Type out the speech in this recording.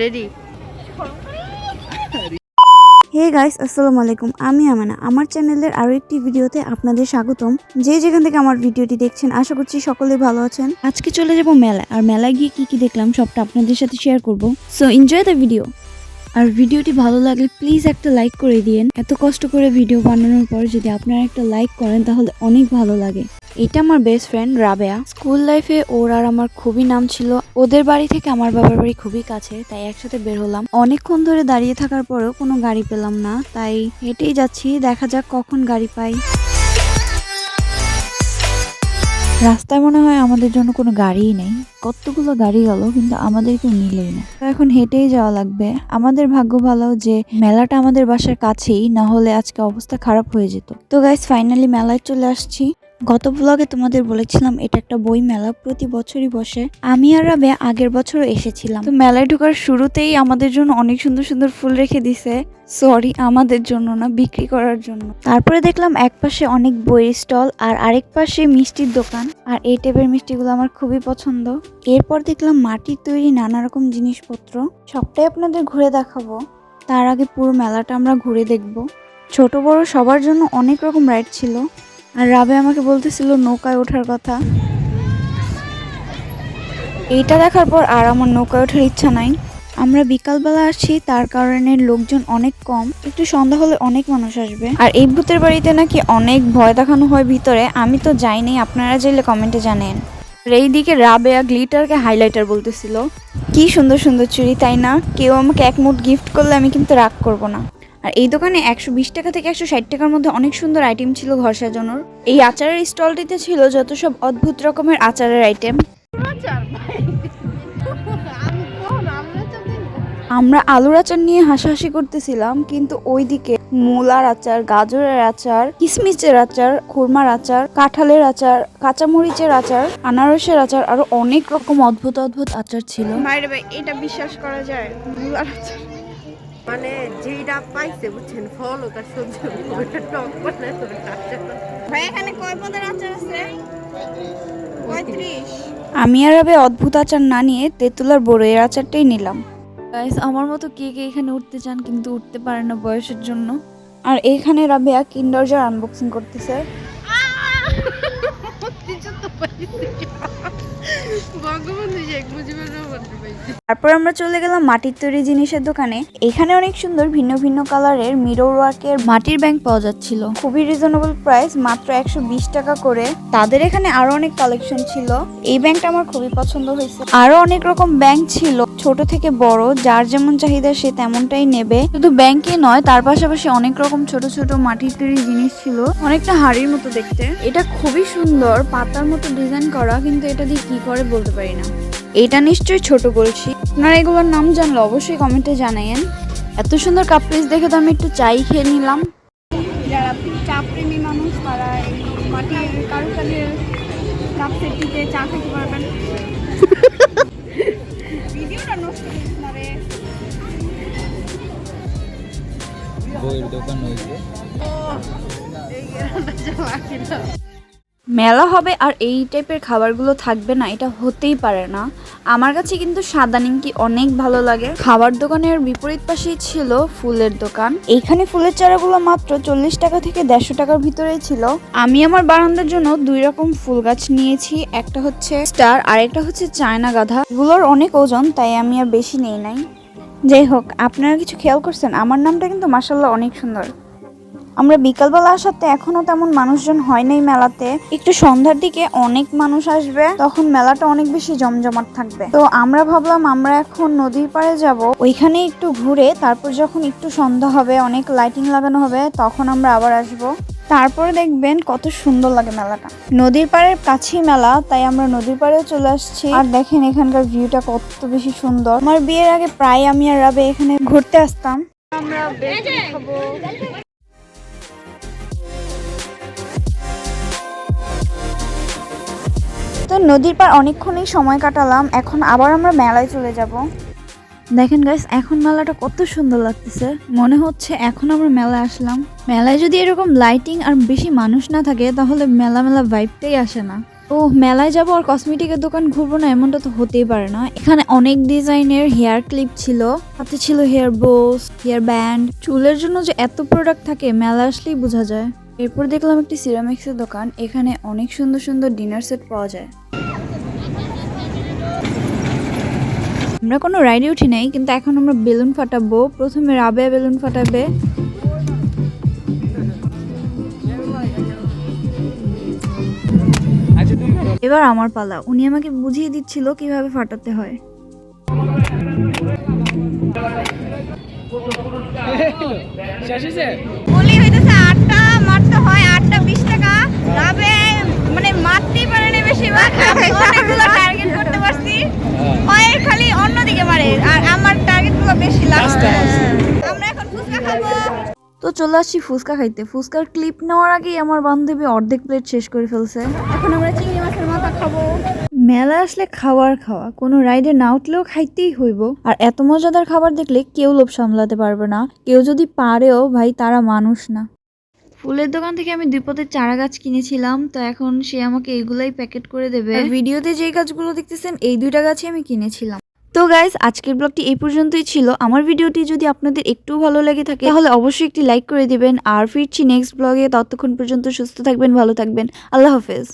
Ready hey guys আসসালামু আলাইকুম। আমি আমানা। আমার চ্যানেলের আরও একটি ভিডিওতে আপনাদের স্বাগতম। যে যেখান থেকে আমার ভিডিওটি দেখছেন আশা করছি সকলে ভালো আছেন। আজকে চলে যাব মেলায়। আর মেলায় গিয়ে কি কি দেখলাম সবটা আপনাদের সাথে শেয়ার করব। সো এনজয় দ্য ভিডিও আর ভিডিওটি ভালো লাগলে প্লিজ একটা লাইক করে দিয়েন। এত কষ্ট করে ভিডিও বানানোর পর যদি আপনারা একটা লাইক করেন, তাহলে অনেক ভালো লাগে। এটা আমার বেস্ট ফ্রেন্ড রাবেয়া। স্কুল লাইফে ওর আর আমার খুবই নাম ছিল। ওদের বাড়ি থেকে আমার বাবার বাড়ি খুবই কাছে, তাই একসাথে বের হলাম। অনেকক্ষণ ধরে দাঁড়িয়ে থাকার পরেও কোনো গাড়ি পেলাম না, তাই হেঁটেই যাচ্ছি। দেখা যাক কখন গাড়ি পাই। রাস্তায় মনে হয় আমাদের জন্য কোনো গাড়িই নেই। কতগুলো গাড়ি গেল, কিন্তু আমাদের কেউ মিলেই না। তো এখন হেঁটেই যাওয়া লাগবে। আমাদের ভাগ্য ভালো যে মেলাটা আমাদের বাসার কাছেই, না হলে আজকে অবস্থা খারাপ হয়ে যেত। তো গাইস ফাইনালি মেলায় চলে আসছি। গত ব্লগে তোমাদের বলেছিলাম, এটা একটা বই মেলা, প্রতি বছরই বসে। আমি আর রাবে আগের বছরও এসেছিলাম। তো মেলায় ঢোকার শুরুতেই আমাদের জন্য অনেক সুন্দর সুন্দর ফুল রেখে দিছে। সরি আমাদের জন্য না, বিক্রি করার জন্য। তারপরে দেখলাম এক পাশে অনেক বইয়ের স্টল আর আরেক পাশে মিষ্টির দোকান। আর এই টাইপের মিষ্টিগুলো আমার খুবই পছন্দ। এরপর দেখলাম মাটির তৈরি নানা রকম জিনিসপত্র। সবটাই আপনাদের ঘুরে দেখাবো। তার আগে পুরো মেলাটা আমরা ঘুরে দেখব। ছোট বড় সবার জন্য অনেক রকম রাইড ছিল। আর রাবে আমাকে বলতেছিল নৌকায় ওঠার কথা। এইটা দেখার পর আর আমার নৌকায় ওঠার ইচ্ছা নাই। আমরা বিকালবেলা আসছি, তার কারণে লোকজন অনেক কম। একটু সন্ধ্যা হলে অনেক মানুষ আসবে। আর এই ভূতের বাড়িতে নাকি অনেক ভয় দেখানো হয় ভিতরে। আমি তো যাইনি, আপনারা যাইলে কমেন্টে জানেন। আর এইদিকে রাবেয়া গ্লিটারকে হাইলাইটার বলতেছিল। কি সুন্দর সুন্দর চুড়ি, তাই না? কেউ আমাকে এক মুঠ গিফট করলে আমি কিন্তু রাগ করব না। আর এই দোকানে একশো বিশ টাকা থেকে একশো ষাট টাকার মধ্যে অনেক সুন্দর আইটেম ছিল ঘর সাজানোর। এই আচারের স্টলটিতে ছিল যত সব অদ্ভুত রকমের আচারের আইটেম আমরা আলুর আচার নিয়ে হাসাহাসি করতেছিলাম কিন্তু ওইদিকে মূলার আচার গাজরের আচার কিসমিসের আচার খুরমার আচার কাঁঠালের আচার কাঁচামরিচের আচার আনারসের আচার আরও অনেক রকম অদ্ভুত অদ্ভুত আচার ছিল। ভাই এটা বিশ্বাস করা যায়? মূলার আচার। মানে যেইটা পাইছে বুঝছেন? ফল ওটা সহ্য ওটা টক আচার। ভাই এখানে কয় পদের আচার আছে? পঁয়ত্রিশ। আমি আর আবে অদ্ভুত আচার না নিয়ে তেঁতুলার বড়ইয়ের আচারটাই নিলাম। গাইস আমার মতো কে কে এখানে উঠতে চান কিন্তু উঠতে পারে না বয়সের জন্য। আর এখানে রাবেয়া কিন্ডার জার আনবক্সিং করতেছে। তারপর আমরা চলে গেলাম মাটির তৈরি জিনিসের দোকানে। এখানে অনেক সুন্দর ভিন্ন ভিন্ন কালারের মিরর ওয়ার্কের মাটির ব্যাংক পাওয়া যাচ্ছিল। খুবই রিজনেবল প্রাইস মাত্র একশো বিশ টাকা করে। তাদের এখানে আরও অনেক কালেকশন ছিল। এই ব্যাংকটা আমার খুবই পছন্দ হয়েছে। আরও অনেক রকম ব্যাংক ছিল। ছোট থেকে বড়, যার যেমন চাহিদা সে তেমনটাই নেবে। শুধু ব্যাংকে নয়, তার পাশাপাশি অনেক রকম ছোট ছোট মাটির তৈরি জিনিস ছিল। অনেকটা হাড়ির মতো দেখতে। এটা খুবই সুন্দর, পাতার মতো ডিজাইন করা, কিন্তু এটা দিয়ে কি করে বলতে পারি না। এটা নিশ্চয়ই ছোট বলছি। আপনারা এগুলোর নাম জানলে অবশ্যই কমেন্টে জানাইন এত সুন্দর কাপ পিস দেখে তো আমি একটু চাই খেয়ে নিলাম। যারা চা প্রেমী মানুষ তারা এই মাটির কারুকাজের কাপ সেটটিতে চা খেতে পারবেন। ভিডিওটা নষ্ট করিস না রে। বইয়ের দোকান হয়েছে। এই গেরানটা মেলা হবে আর এই টাইপের খাবারগুলো থাকবে না, এটা হতেই পারে না। আমার কাছে কিন্তু সাদা নিমকি অনেক ভালো লাগে। খাবার দোকানের বিপরীত পাশেই ছিল ফুলের দোকান। এইখানে ফুলের চারাগুলো মাত্র চল্লিশ টাকা থেকে দেড়শো টাকার ভিতরেই ছিল। আমি আমার বারান্দার জন্য দুই রকম ফুল গাছ নিয়েছি, একটা হচ্ছে স্টার আর একটা হচ্ছে চায়না গাধা। এগুলোর অনেক ওজন, তাই আমি আর বেশি নেই নাই। যাই হোক, আপনারা কিছু খেয়াল করছেন, আমার নামটা কিন্তু মাসাল্লাহ অনেক সুন্দর। আমরা বিকালবেলা আসাতে এখনও তেমন মানুষজন হয় নাই মেলাতে। একটু সন্ধ্যার দিকে অনেক মানুষ আসবে, তখন মেলাটা অনেক বেশি জমজমাট থাকবে। তো আমরা ভাবলাম আমরা এখন নদীর পাড়ে যাব, ওইখানে একটু ঘুরে তারপর যখন একটু সন্ধ্যা হবে, অনেক লাইটিং লাগানো হবে, তখন আমরা আবার আসব। তারপরে দেখবেন কত সুন্দর লাগে মেলাটা। নদীর পাড়ের কাছেই মেলা, তাই আমরা নদীর পাড়েও চলে আসছি। আর দেখেন এখানকার ভিউটা কত বেশি সুন্দর। আমার বিয়ের আগে প্রায় আমি আর রাবে এখানে ঘুরতে আসতাম। আমরা নদীর পার অনেকক্ষণই সময় কাটালাম, এখন আবার আমরা মেলায় চলে যাব। দেখেন গাইস এখন মেলাটা কত সুন্দর লাগতেছে। মনে হচ্ছে এখন আমরা মেলায় আসলাম। মেলায় যদি এরকম লাইটিং আর বেশি মানুষ না থাকে, তাহলে মেলা মেলা ভাইবটাই আসে না। ও, মেলায় যাব আর কসমেটিকের দোকান ঘুরবো না, এমনটা তো হতেই পারে না। এখানে অনেক ডিজাইনের হেয়ার ক্লিপ ছিল। হাতে ছিল হেয়ার বোস হেয়ার ব্যান্ড চুলের জন্য যে এত প্রোডাক্ট থাকে, মেলা আসলেই বোঝা যায়। এরপর দেখলাম একটি সিরামিক্সের দোকান, এখানে অনেক সুন্দর সুন্দর ডিনার সেট পাওয়া যায়। আমরা কোনো রাইডে উঠি নাই, কিন্তু এখন আমরা বেলুন ফাটাবো, প্রথমে রাবেয়া বেলুন ফাটাবে। এবার আমার পালা, উনি আমাকে বুঝিয়ে দিচ্ছিল কীভাবে ফাটাতে হয়। শেষ হয়েছে বলি হইতেছে আটটা মারতে হয় আটটা বিশ টাকা লাভে মানে মারতেই পারে না বেশিরভাগ আমি অনেকগুলো টার্গেট করতে পারছি ওই খালি অন্যদিকে মারে আর আমার টার্গেটগুলো বেশি লাগছে আমরা এখন ফুচকা খাব তো চলে আসছি ফুচকা খাইতে। ফুচকার ক্লিপ নেওয়ার আগেই আমার বান্ধবী অর্ধেক প্লেট শেষ করে ফেলছে। এখন আমরা চিংড়ি মাছের মাথা খাব। মেলা আসলে খাওয়ার খাওয়া। কোনো রাইডে না উঠলেও খাইতেই হইব। আর এত মজাদার খাবার দেখলে কেউ লোভ সামলাতে পারবে না। কেউ যদি পারেও, ভাই, তারা মানুষ না। ফুলের দোকান থেকে আমি দুই পথের চারা গাছ কিনেছিলাম। তো এখন সে আমাকে এগুলাই প্যাকেট করে দেবে। ভিডিওতে যে গাছগুলো দেখতেছেন, এই দুইটা গাছই আমি কিনেছিলাম। তো গাইজ আজকের ব্লগটি এই পর্যন্তই ছিল। আমার ভিডিওটি যদি আপনাদের একটু ভালো লাগে থাকে, তাহলে অবশ্যই একটি লাইক করে দিবেন। আর ফিরছি নেক্সট ব্লগে ততক্ষণ পর্যন্ত সুস্থ থাকবেন, ভালো থাকবেন। আল্লাহ হাফেজ।